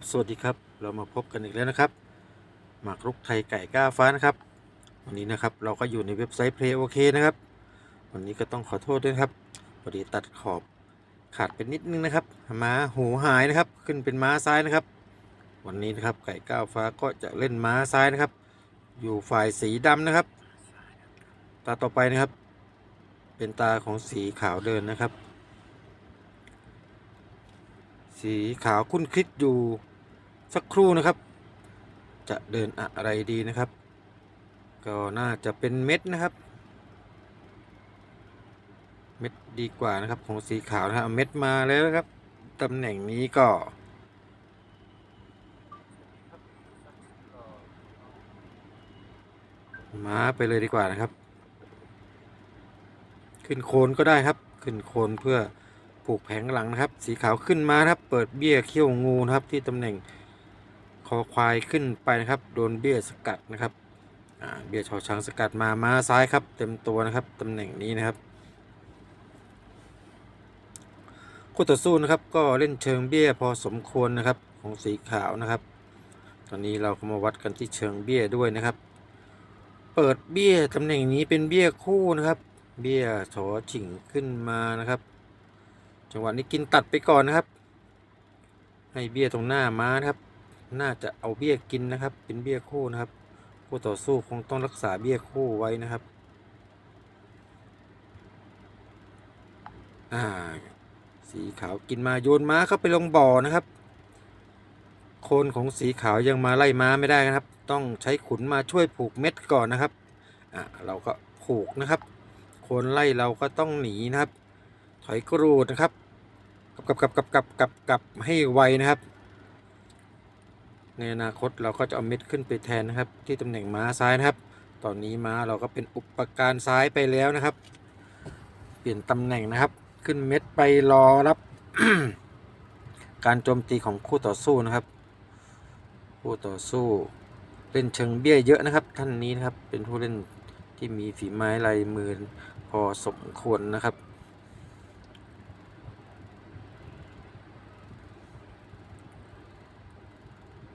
ครับสวัสดีครับเรามาพบกันอีกแล้วนะครับ หมากรุกไทยไก่ก้าฟ้านะครับ วันนี้นะครับเราก็อยู่ในเว็บไซต์ Play OK นะครับ วันนี้ก็ต้องขอโทษด้วยครับพอดีตัดขอบขาดเป็นนิดนึงนะครับม้าหูหายนะครับ ขึ้นเป็นม้าซ้ายนะครับ วันนี้นะครับไก่ก้าวฟ้าก็จะเล่นม้าซ้ายนะครับ อยู่ฝ่ายสีดำนะครับ ตาต่อไปนะครับ เป็นตาของสีขาวเดินนะครับ สีขาวคุ้นคิดอยู่ สักครู่นะครับ จะเดินอะไรดีนะครับ ก็น่าจะเป็นเม็ดนะครับ เม็ดดีกว่านะครับของสีขาวนะครับเม็ดมาแล้วนะครับตำแหน่งนี้ก็มาไปเลยดีกว่านะครับ ขึ้นโคนก็ได้ครับ ขึ้นโคนเพื่อผูกแผงหลังนะครับ สีขาวขึ้นมาครับ เปิดเบี้ยเขี้ยวงูนะครับที่ตำแหน่ง อควายขึ้นไปนะครับโดนเบี้ยสกัดนะครับเบี้ยชอช้างสกัดมาม้าซ้ายครับ เต็มตัวนะครับตำแหน่งนี้นะครับคู่ต่อสู้นะครับก็เล่นเชิงเบี้ยพอสมควรนะครับของสีขาวนะครับ ตอนนี้เราก็มาวัดกันที่เชิงเบี้ยด้วยนะครับ เปิดเบี้ยตำแหน่งนี้เป็นเบี้ยคู่นะครับ เบี้ยถอฉิงขึ้นมานะครับ จังหวะนี้กินตัดไปก่อนนะครับ ให้เบี้ยตรงหน้าม้านะครับ น่าจะเอาเบี้ยกินนะครับ เป็นเบี้ยคู่นะครับผู้ต่อสู้คงต้องรักษาเบี้ยคู่ไว้นะครับ อ่า สีขาวกินมาโยนม้าเข้าไปลงบ่อนะครับ โคนของสีขาวยังมาไล่ม้าไม่ได้นะครับ ต้องใช้ขุนมาช่วยผูกเม็ดก่อนนะครับ อ่าเราก็ผูกนะครับ โคนไล่เราก็ต้องหนีนะครับ ถอยกรูดนะครับ กลับกลับกลับกลับกลับกลับให้ไวนะครับ ในอนาคตเราก็จะเอาเม็ดขึ้นไปแทนนะครับ ที่ตำแหน่งม้าซ้ายนะครับ ตอนนี้ม้าเราก็เป็นอุปการซ้ายไปแล้วนะครับ เปลี่ยนตำแหน่งนะครับ ขึ้นเม็ดไปรอรับ การโจมตีของคู่ต่อสู้นะครับ คู่ต่อสู้เล่นเชิงเบี้ยเยอะนะครับ ท่านนี้นะครับเป็นผู้เล่นที่มีฝีไม้ลายมือพอสมควรนะครับ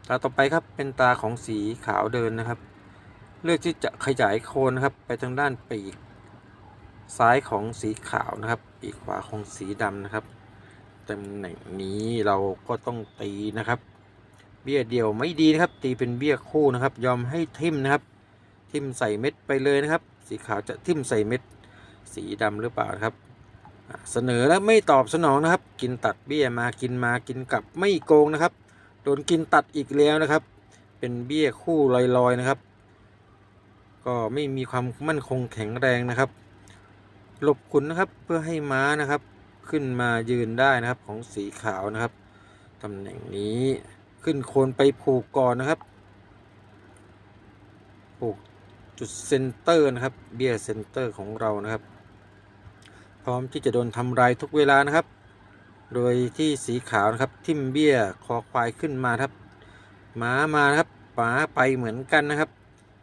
ตาต่อไปครับเป็นตาของสีขาวเดินนะครับ เลือกที่จะขยายโคนนะครับไปทางด้านปีก ซ้ายของสีขาวนะครับ ปีกขวาของสีดำนะครับตำแหน่งนี้เราก็ต้องตีนะครับ เบี้ยเดียวไม่ดีนะครับ ตีเป็นเบี้ยคู่นะครับ ยอมให้ทิมนะครับ ทิมใส่เม็ดไปเลยนะครับ สีขาวจะทิมใส่เม็ด สีดำหรือเปล่าครับเสนอแล้วไม่ตอบสนองนะครับ กินตัดเบี้ยมากินมากินกลับไม่โกงนะครับ โดนกินตัดอีกแล้วนะครับ เป็นเบี้ยคู่ลอยๆนะครับ ก็ไม่มีความมั่นคงแข็งแรงนะครับ หลบขุนนะครับเพื่อให้ม้านะครับ ขึ้นมายืนได้นะครับของสีขาวนะครับตำแหน่งนี้ขึ้นโคนไปผูกก่อนนะครับ ผูกจุดเซนเตอร์นะครับเบี้ยเซนเตอร์ของเรานะครับ พร้อมที่จะโดนทำลายทุกเวลานะครับ โดยที่สีขาวนะครับ ทิ่มเบี้ยคอควายขึ้นมาครับม้ามาครับม้าไปเหมือนกันนะครับ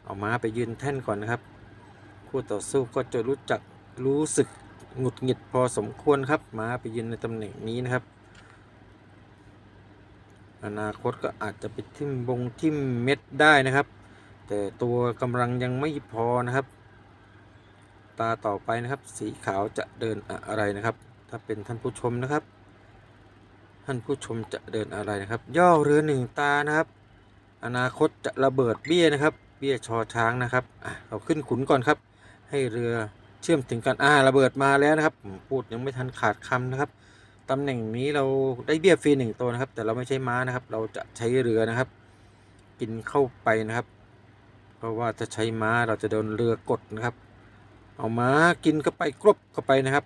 เอาม้าไปยืนแท่นก่อนนะครับ คู่ต่อสู้ก็จะรู้จักรู้สึกหงุดหงิดพอสมควรครับม้าไปยืนในตำแหน่งนี้นะครับ อนาคตก็อาจจะไปทิ่มบงทิ่มเม็ดได้นะครับ แต่ตัวกำลังยังไม่พอนะครับ ตาต่อไปนะครับ สีขาวจะเดินอะไรนะครับ ถ้าเป็นท่านผู้ชมนะครับ ท่านผู้ชมจะเดินอะไรนะครับ ย่อเรือหนึ่งตานะครับ อนาคตจะระเบิดเบี้ยนะครับ เบี้ยชอช้างนะครับอะเราขึ้นขุนก่อนครับ ให้เรือเชื่อมถึงกันอ่าระเบิดมาแล้วนะครับพูดยังไม่ทันขาดคำนะครับตำแหน่งนี้เราได้เบี้ยฟรีหนึ่งตัวนะครับ แต่เราไม่ใช่ม้านะครับ เราจะใช้เรือนะครับ กินเข้าไปนะครับ เพราะว่าถ้าใช้ม้าเราจะโดนเรือกดนะครับ เอาม้ากินเข้าไปกรบเข้าไปนะครับ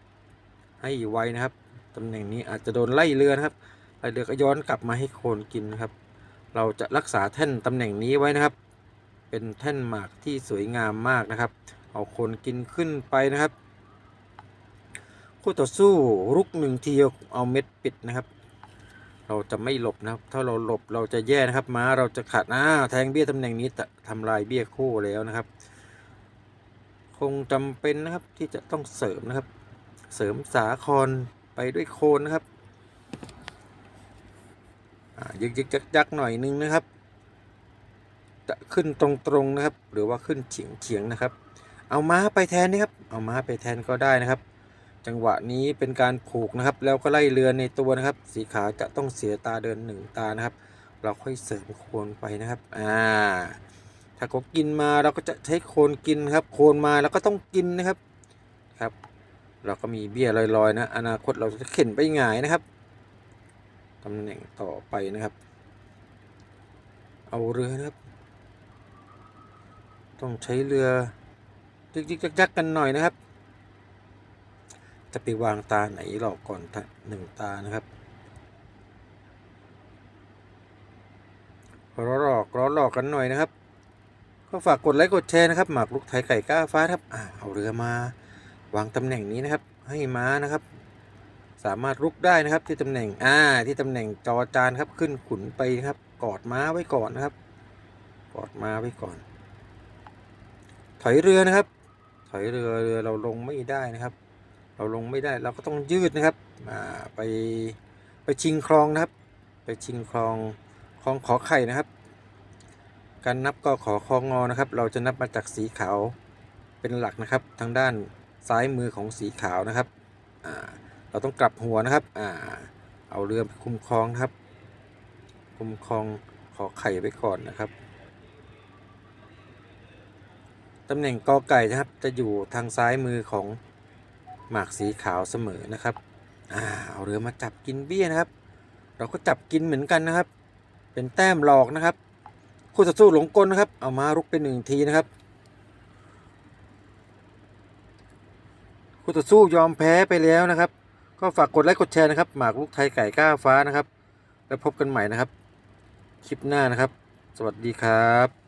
ให้ไวนะครับ ตำแหน่งนี้อาจจะโดนไล่เรือนะครับไล่เรือก็ย้อนกลับมาให้โคนกินนะครับ เราจะรักษาแท่นตำแหน่งนี้ไว้นะครับ เป็นแท่นหมากที่สวยงามมากนะครับ เอาโคนกินขึ้นไปนะครับ คู่ต่อสู้รุกหนึ่งทีเอาเม็ดปิดนะครับ เราจะไม่หลบนะครับ ถ้าเราหลบเราจะแย่นะครับม้าเราจะขาดอ่าแทงเบี้ยตำแหน่งนี้จะทำลายเบี้ยคู่แล้วนะครับคงจำเป็นนะครับที่จะต้องเสริมนะครับ เสริมสาคร ไปด้วยโคนนะครับอ่ายึกยึกยักยักหน่อยนึงนะครับ จะขึ้นตรงๆนะครับ หรือว่าขึ้นเฉียงเฉียงๆนะครับ เอาม้าไปแทนนะครับ เอาม้าไปแทนก็ได้นะครับ จังหวะนี้เป็นการผูกนะครับ แล้วก็ไล่เรือในตัวนะครับ สีขาจะต้องเสียตาเดินหนึ่งตานะครับ เราค่อยเสริมโคนไปนะครับ อ่า ถ้าเขากินมาเราก็จะใช้โคนกินครับ โคนมาเราก็ต้องกินนะครับ ครับ เราก็มีเบี้ยลอยๆ นะ อนาคตเราจะเข็นไปหงายนะครับตำแหน่งต่อไปนะครับ เอาเรือนะครับ ต้องใช้เรือยึกๆยักๆกันหน่อยนะครับ จะไปวางตาไหนหลอกก่อนหนึ่งตานะครับรอหลอกรอหลอกกันหน่อยนะครับ ก็ฝากกดไลค์กดแชร์นะครับหมากลุกไทยไก่ก้าฟ้าครับอ่าเอาเรือมา วางตำแหน่งนี้นะครับ ให้ม้านะครับ สามารถลุกได้นะครับ ที่ตำแหน่งอ่าที่ตำแหน่งจอจานครับขึ้นขุนไปนะครับ กอดม้าไว้ก่อนนะครับ กอดม้าไว้ก่อน ถอยเรือนะครับ ถอยเรือเรือเราลงไม่ได้นะครับ เราลงไม่ได้เราก็ต้องยืดนะครับอ่าไปไปชิงคลองนะครับ ไปชิงคลองคลองขอไข่นะครับ การนับก็ขอคองอนะครับ เราจะนับมาจากสีขาวเป็นหลักนะครับทางด้าน ซ้ายมือของสีขาวนะครับเราต้องกลับหัวนะครับอเอาเรือคุมคลองครับ คุมคลองขอไข่ไว้ก่อนนะครับตำแหน่งกอไก่นะครับจะอยู่ทางซ้ายมือของหมากสีขาวเสมอนะครับอ่าเอาเรือมาจับกินเบี้ยนะครับ เราก็จับกินเหมือนกันนะครับ เป็นแต้มหลอกนะครับ คู่ต่อสู้หลงกลนะครับ เอามารุกเป็นหนึ่งทีนะครับ คู่ต่อสู้ยอมแพ้ไปแล้วนะครับ ก็ฝากกดไลค์กดแชร์นะครับ หมากลูกไทยไก่ก้าฟ้านะครับ แล้วพบกันใหม่นะครับ คลิปหน้านะครับ สวัสดีครับ